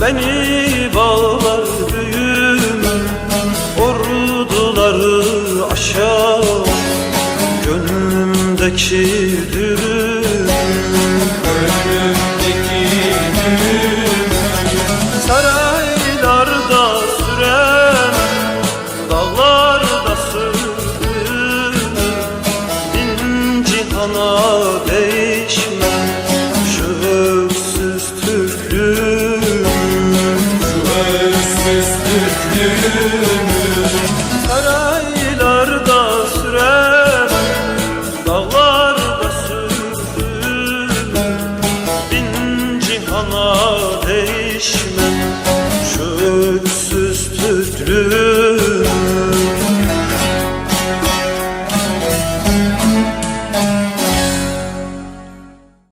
Beni bağlar büyüm Orduları aşar Gönlümdeki düğüm Saraylarda süren Dağlarda sürdüm Bin cihana değişmem Saraylarda süren Dağlarda sürdüm